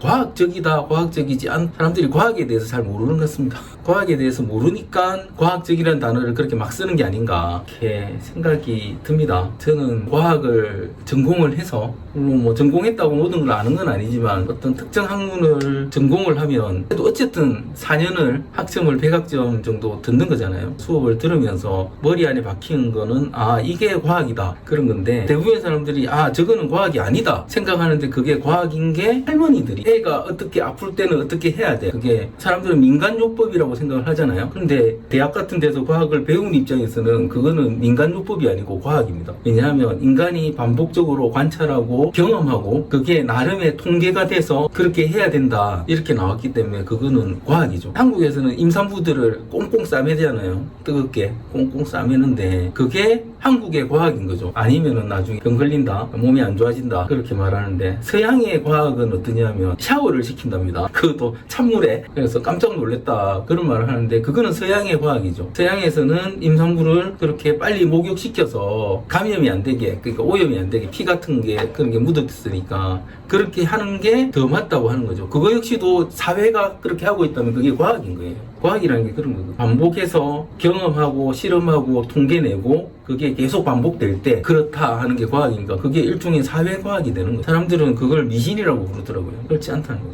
과학적이다, 과학적이지 않 사람들이 과학에 대해서 잘 모르는 것 같습니다. 과학에 대해서 모르니까 과학적이라는 단어를 그렇게 막 쓰는 게 아닌가 이렇게 생각이 듭니다. 저는 과학을 전공을 해서 물론 뭐 전공했다고 모든 걸 아는 건 아니지만 어떤 특정 학문을 전공을 하면 그래도 어쨌든 4년을 학점을 100학점 정도 듣는 거잖아요. 수업을 들으면서 머리 안에 박히는 거는 아 이게 과학이다 그런 건데 대부분의 사람들이 아 저거는 과학이 아니다 생각하는데 그게 과학인 게 할머니들이 애가 어떻게 아플 때는 어떻게 해야 돼 그게 사람들은 민간요법이라고 생각을 하잖아요. 근데 대학 같은 데서 과학을 배운 입장에서는 그거는 민간요법이 아니고 과학입니다. 왜냐하면 인간이 반복적으로 관찰하고 경험하고 그게 나름의 통계가 돼서 그렇게 해야 된다 이렇게 나왔기 때문에 그거는 과학이죠. 한국에서는 임산부들을 꽁꽁 싸매잖아요. 뜨겁게 꽁꽁 싸매는데 그게 한국의 과학인 거죠. 아니면은 나중에 병 걸린다, 몸이 안 좋아진다 그렇게 말하는데 서양의 과학은 어떠냐면 샤워를 시킨답니다. 그것도 찬물에 그래서 깜짝 놀랐다 그런 말을 하는데 그거는 서양의 과학이죠. 서양에서는 임산부를 그렇게 빨리 목욕시켜서 감염이 안 되게 그러니까 오염이 안 되게 피 같은 게 그런 게 묻었으니까 그렇게 하는 게 더 맞다고 하는 거죠. 그거 역시도 사회가 그렇게 하고 있다면 그게 과학인 거예요. 과학이라는 게 그런 거거든요. 반복해서 경험하고 실험하고 통계 내고 그게 계속 반복될 때 그렇다 하는 게 과학이니까 그게 일종의 사회 과학이 되는 거예요. 사람들은 그걸 미신이라고 부르더라고요. 그렇지 않다는 거죠.